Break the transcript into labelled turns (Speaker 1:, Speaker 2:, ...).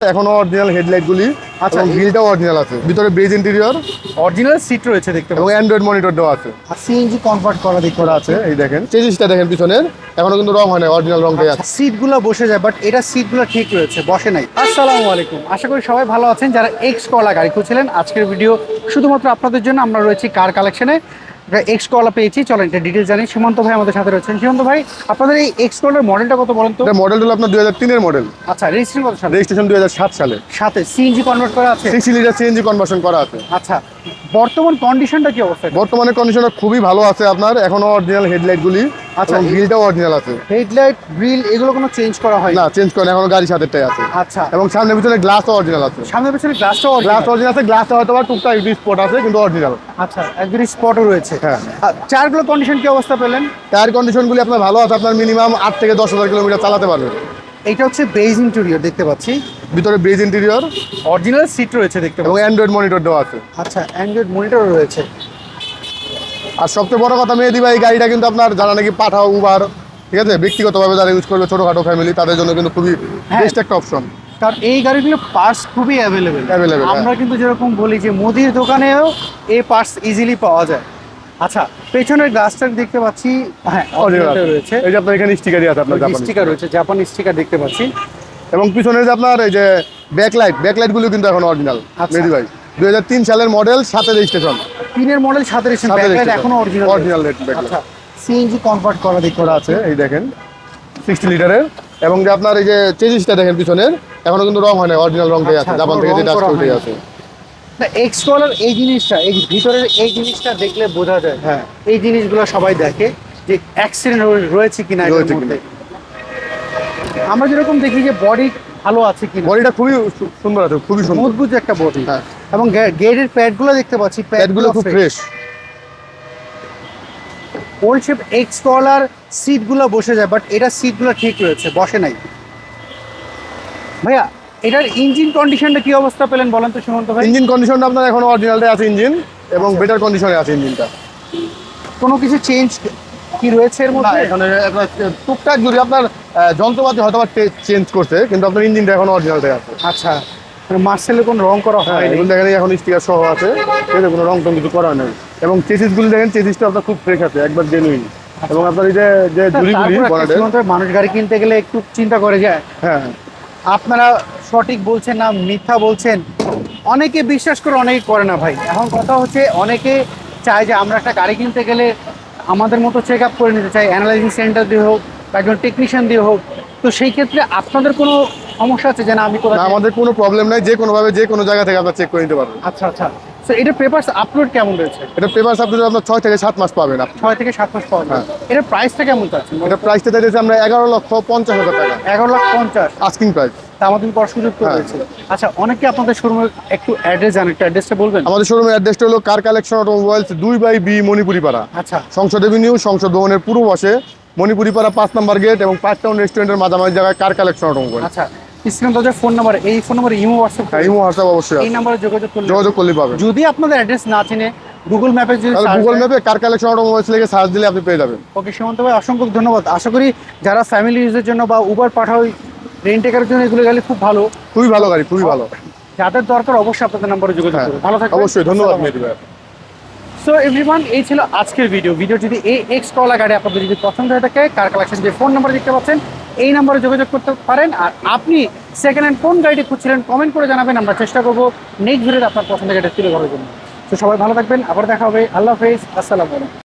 Speaker 1: এখনও original headlight গুলি
Speaker 2: আচ্ছা,
Speaker 1: গ্রিলটাও অরিজিনাল আছে। ভিতরে বেজ ইন্টেরিয়র
Speaker 2: অরিজিনাল সিট রয়েছে দেখতে
Speaker 1: এবং অ্যান্ড্রয়েড মনিটর দেওয়া আছে।
Speaker 2: আর সিএনজি কনভার্ট করা দেখতে
Speaker 1: করা আছে এই দেখেন। চেজিসটা দেখেন পিছনের এখনও কিন্তু রং হয় না অরিজিনাল রংটাই আছে।
Speaker 2: সিটগুলো বসে যায় বাট এটা সিটগুলো ঠিক রয়েছে বসে নাই। আসসালামু আলাইকুম। আশা করি সবাই ভালো আছেন। যারা এক্স কলা গাড়ি খুঁজছিলেন আজকের ভিডিও শুধুমাত্র আপনাদের জন্য আমরা রয়েছি কার কালেকশনে এক্স কলা পেয়েছি। চলেন এটা ডিটেল জানি। সীমন্ত ভাই আমাদের সাথে রয়েছেন। সীমন্ত ভাই আপনাদের এই এক্স কলার মডেলটা কত বলেন তো?
Speaker 1: মডেল হলো আপনার দুই হাজার তিনের মডেল
Speaker 2: আচ্ছা রেজিস্ট্রেশন কত সালে?
Speaker 1: রেজিস্ট্রেশন দুই হাজার সাত সালে।
Speaker 2: সাথে সিএনজি কনভার্ট করা আছে?
Speaker 1: সিক্সটি লিটার সিএনজি কনভার্সন করা আছে।
Speaker 2: আচ্ছা বর্তমান কন্ডিশনটা কি অবস্থা
Speaker 1: বর্তমানে কন্ডিশনটা খুবই ভালো আছে আপনার। এখনও অরিজিনাল হেডলাইট গুলি
Speaker 2: আচ্ছা,
Speaker 1: গ্রিলটাও অরিজিনাল আছে।
Speaker 2: হেডলাইট গ্রিল এগুলো কোনো চেঞ্জ করা হয়?
Speaker 1: না চেঞ্জ করেন এখনও গাড়ির সাথেরটাই আছে।
Speaker 2: আচ্ছা।
Speaker 1: এবং সামনে পিছনে গ্লাসও অরিজিনাল আছে।
Speaker 2: সামনের পিছনে গ্লাসটাও
Speaker 1: গ্লাস
Speaker 2: অরিজিনাল
Speaker 1: আছে গ্লাসটা হয়তো বা টুকটাক একটু স্পট আছে কিন্তু অরিজিনাল
Speaker 2: আচ্ছা একদম স্পটও রয়েছে।
Speaker 1: হ্যাঁ।
Speaker 2: আর চারগুলো কন্ডিশন কি অবস্থা পেলেন?
Speaker 1: টায়ার কন্ডিশনগুলি আপনার ভালো আছে আপনার মিনিমাম আট থেকে দশ হাজার কিলোমিটার চালাতে পারবেন।
Speaker 2: এটা হচ্ছে বেজ ইন্টেরিয়র দেখতে পাচ্ছি।
Speaker 1: ভিতরে বেজ ইন্টেরিয়র
Speaker 2: অরিজিনাল সিট রয়েছে দেখতে
Speaker 1: এবং অ্যান্ড্রয়েড মনিটর দেওয়া আছে।
Speaker 2: আচ্ছা অ্যান্ড্রয়েড মনিটর রয়েছে।
Speaker 1: আর সবচেয়ে বড় কথা মেহেদি ভাই গাড়িটা কিন্তু আপনার যারা নাকি পাঠাও উবার ঠিক আছে? ব্যক্তিগতভাবে যারা ইউজ করবে ছোটোখাটো ফ্যামিলি তাদের জন্য কিন্তু খুবই
Speaker 2: হ্যাঁ।
Speaker 1: বেস্ট একটা অপশন
Speaker 2: কারণ এই গাড়িগুলো পার্টস খুবই অ্যাভেলেবেল
Speaker 1: হ্যাঁ।
Speaker 2: আমরা কিন্তু যেরকম বলি যে মুদির দোকানেও এই পার্টস ইজিলি পাওয়া যায়। আচ্ছা পেছনের গ্লাসটা দেখতে পাচ্ছি। হ্যাঁ অরিজিনাল রয়েছে।
Speaker 1: এই যে আপনার এখানে স্টিকারই আছে আপনার জাপানি
Speaker 2: স্টিকার রয়েছে জাপানি স্টিকার দেখতে পাচ্ছি।
Speaker 1: এবং পিছনে যে আপনার এই যে ব্যাকলাইট ব্যাকলাইটগুলো কিন্তু এখন অরিজিনাল
Speaker 2: আচ্ছা।
Speaker 1: মেহেদি ভাই দুই হাজার তিন সালের মডেল সাথে রেজিস্ট্রেশন
Speaker 2: তিনের মডেল ব্যাকলাইট এখনও অরিজিনাল
Speaker 1: Original backlight।
Speaker 2: আচ্ছা সিএনজি কনভার্ট করা দেখতে
Speaker 1: করা আছে এই দেখেন সিক্সটি লিটারের এবং যে আপনার এই যে চেজিসটা দেখেন পিছনের এখনও কিন্তু রং হয় না অরিজিনাল রংটাই আছে জাপান থেকে যেটা আসছে
Speaker 2: হয়নি।
Speaker 1: আছে।
Speaker 2: না এক্স কলার এই জিনিসটা এই ভিতরের এই জিনিসটা দেখলে বোঝা যায়
Speaker 1: হ্যাঁ।
Speaker 2: এই জিনিসগুলো সবাই দেখে যে অ্যাক্সিডেন্ট রয়েছে কিনা
Speaker 1: রয়েছে
Speaker 2: মধ্যে। আমরা যেরকম দেখি যে বডি ভালো আছে কিনা।
Speaker 1: বডিটা খুবই সুন্দর আছে খুবই সুন্দর।
Speaker 2: মজবুত একটা বডি
Speaker 1: হ্যাঁ।
Speaker 2: এবং গেটের প্যাডগুলো দেখতে পাচ্ছি
Speaker 1: প্যাডগুলো খুব fresh
Speaker 2: old shape ex colour সিটগুলো বসে যায় বাট এটা সিটগুলো ঠিক রয়েছে বসে নাই। ভাইয়া এটার ইঞ্জিন কন্ডিশনটা কি অবস্থা পেলেন বলেন তো সুমন্ত ভাই?
Speaker 1: ইঞ্জিন কন্ডিশনটা আপনার এখন অরিজিনালটাই আছে ইঞ্জিন এবং
Speaker 2: আচ্ছা।
Speaker 1: বেটার কন্ডিশনে আছে ইঞ্জিনটা
Speaker 2: কোনো কিছু চেঞ্জ কি রয়েছে এর মধ্যে?
Speaker 1: এখানে আপনার টুকটাক যদি আপনার যন্ত্রপাতি হয়তো চেঞ্জ করছে কিন্তু আপনার ইঞ্জিনটা এখন অরিজিনালটাই আছে।
Speaker 2: আচ্ছা। মার্সেলে কোনো রং করা
Speaker 1: হ্যাঁ
Speaker 2: হয়নি।
Speaker 1: এগুলো দেখেন এখন স্টিকার সহ আছে। আছে কোনো রং টং কিছু করা নেই। এবং চেসিসগুলি দেখেন চেসিসটা আপনার খুব ফ্রেশ আছে একবার জেনুইন এবং আপনার এই যে যে জুড়িগুলি
Speaker 2: সীমান্ত মানুষ গাড়ি কিনতে গেলে একটু চিন্তা করে যায়।
Speaker 1: হ্যাঁ।
Speaker 2: আপনারা সঠিক বলছেন না মিথ্যা বলছেন অনেকে বিশ্বাস করে অনেকে করে না ভাই। এখন কথা হচ্ছে অনেকে চায় যে আমরা একটা গাড়ি কিনতে গেলে আমাদের মতো চেক আপ করে নিতে চাই অ্যানালাইজিং সেন্টার দিয়ে হোক বা একজন টেকনিশিয়ান দিয়ে হোক। তো সেই ক্ষেত্রে আপনাদের কোনো সমস্যা আছে যে না আমি কোথাও
Speaker 1: আমাদের কোনো প্রবলেম নাই যে কোনোভাবে যে কোনো জায়গা থেকে আপনার চেক করে নিতে পারবেন
Speaker 2: আচ্ছা আচ্ছা। তো এটা পেপারস আপলোড কেমন রয়েছে?
Speaker 1: এটা পেপার সাবজেক্ট আপনার ছয় থেকে সাত মাস পাবেন আপনি।
Speaker 2: ছয় থেকে সাত মাস যায়।
Speaker 1: হ্যাঁ।
Speaker 2: প্রাইসটা কেমন চাচ্ছেন
Speaker 1: এটা প্রাইসটা দিয়েছে আমরা এগারো লক্ষ পঞ্চাশ হাজার টাকা।
Speaker 2: এগারো লাখ পঞ্চাশ।
Speaker 1: আস্কিং প্রাইস
Speaker 2: তা আমাদের করার সুযোগ তো
Speaker 1: হ্যাঁ।
Speaker 2: রয়েছে আচ্ছা অনেকে আপনাদের শোরুমে একটু অ্যাড্রেস জানেন একটু অ্যাড্রেসটা বলবেন?
Speaker 1: আমাদের শোরুমের অ্যাড্রেসটা হলো কার কালেকশন অটোমোবাইলস দুই বাই বি মণিপুরি পাড়া
Speaker 2: আচ্ছা।
Speaker 1: সংসদ এভিনিউ সংসদ ভবনের পূর্ব বসে মণিপুরি পাড়া পাঁচ নম্বর গেট এবং পাঁচ টাউন রেস্টুরেন্টের মাঝামাঝি জায়গায় কার কালেকশন অটোমোবাইল
Speaker 2: আচ্ছা স্ক্রিন তো ফোন নাম্বার এই ফোন নাম্বার ইমো হোয়াটসঅ্যাপ
Speaker 1: হ্যাঁ ইমো হোয়াটসঅ্যাপ অবশ্যই
Speaker 2: এই নাম্বারে যোগাযোগ করলে
Speaker 1: যোগাযোগ করলে পাবেন
Speaker 2: যদি আপনাদের অ্যাড্রেস না চিনে গুগল ম্যাপে যদি
Speaker 1: গুগল ম্যাপে কার কালেকশন অটোমোবাইলস লিখে সার্চ দিলে আপনি পেয়ে যাবেন।
Speaker 2: ওকে সীমান্ত ভাই অসংখ্য ধন্যবাদ। আশা করি যারা ফ্যামিলি ইউজের জন্য বা উবার পাঠাও রেন্ট জন্য এগুলো গেলে খুব ভালো।
Speaker 1: খুবই ভালো গাড়ি খুবই ভালো।
Speaker 2: যাদের দরকার অবশ্যই আপনাদের নাম্বারে যোগাযোগ
Speaker 1: হ্যাঁ
Speaker 2: করুন। ভালো থাকবেন।
Speaker 1: অবশ্যই ধন্যবাদ মেহেদি ভাই।
Speaker 2: সো এভরিওয়ান এই ছিল আজকের ভিডিও ভিডিও যদি এই এক্স কলা গাড়ি আপনাদের যদি পছন্দ হয়ে থাকে কার কালেকশন যে ফোন নাম্বার দেখতে পাচ্ছেন, এই নাম্বারে যোগাযোগ করতে পারেন। আর আপনি সেকেন্ড হ্যান্ড কোন গাড়িটি খুঁজছিলেন কমেন্ট করে জানাবেন। আমরা চেষ্টা করব নেক্সট ভিডিওতে আপনার পছন্দের গাড়িটা তুলে ধরার জন্য। তো সবাই ভালো থাকবেন। আবার দেখা হবে। আল্লাহ হাফেজ। আসসালামু আলাইকুম।